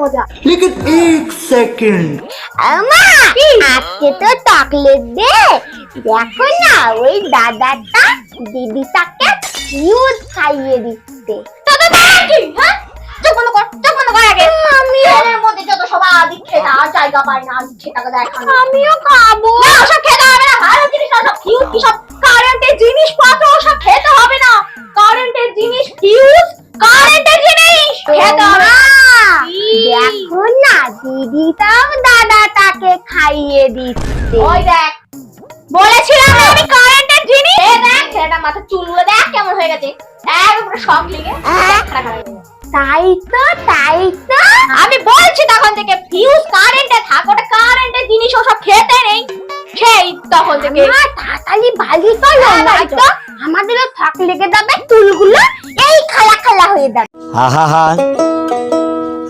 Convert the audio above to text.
মজা। লেকিন এক সেকেন্ড আমা আজকে তো চকলেট দে দেখো না ওই দাদাটা দিদিটাকে ফিউজ খাইয়ে দিচ্ছে। তবে বাকি হ্যাঁ? চোখ বন্ধ আমিও না আমিও খাব। দিদিটাও দাদাটাকে খাইয়ে দিচ্ছে। ওই দেখ। বলেছিলাম আমি কারেন্টের জিনিস। এ দেখ ছেলেটা মাথা চুলগুলো দেখ কেমন হয়ে গেছে। একবারে শক লেগে হয়ে। তাই তো তাই তো। আমি বলছি তখন থেকে ফিউজ কারেন্টে থাক ওটা কারেন্টের জিনিস ওসব খেতে নেই। সেই তখন থেকে। তাড়াতাড়ি বালি চলো হ্যাঁ, বাড়ি নয়তো আমাদেরও থাক লেগে যাবে চুলগুলো এই খালা খালা হয়ে যাবে। আহা